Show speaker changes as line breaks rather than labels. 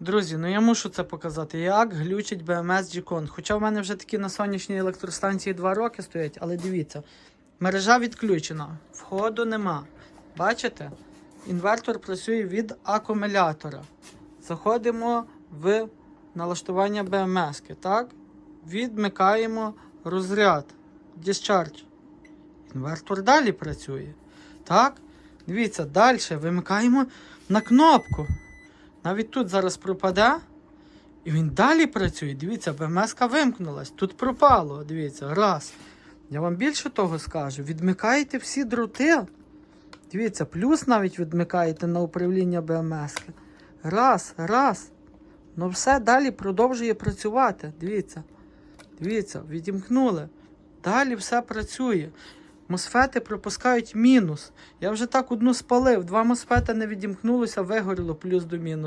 Друзі, ну я мушу це показати, як глючить BMS G-Con. Хоча в мене вже такі на сонячній електростанції 2 роки стоять, але дивіться, мережа відключена, входу нема. Бачите? Інвертор працює від акумулятора. Заходимо в налаштування BMS, так? Відмикаємо розряд. Discharge. Інвертор далі працює. Так? Дивіться, далі вимикаємо на кнопку. Навіть тут зараз пропаде. І він далі працює. Дивіться, БМС вимкнулась. Тут пропало. Дивіться, раз. Я вам більше того скажу. Відмикаєте всі дроти. Дивіться, плюс навіть відмикаєте на управління БМС. Раз, раз. Ну все далі продовжує працювати. Дивіться. Дивіться, відімкнули. Далі все працює. Мосфети пропускають мінус. Я вже так одну спалив. Два мосфети не відімкнулося, вигоріло плюс до мінус.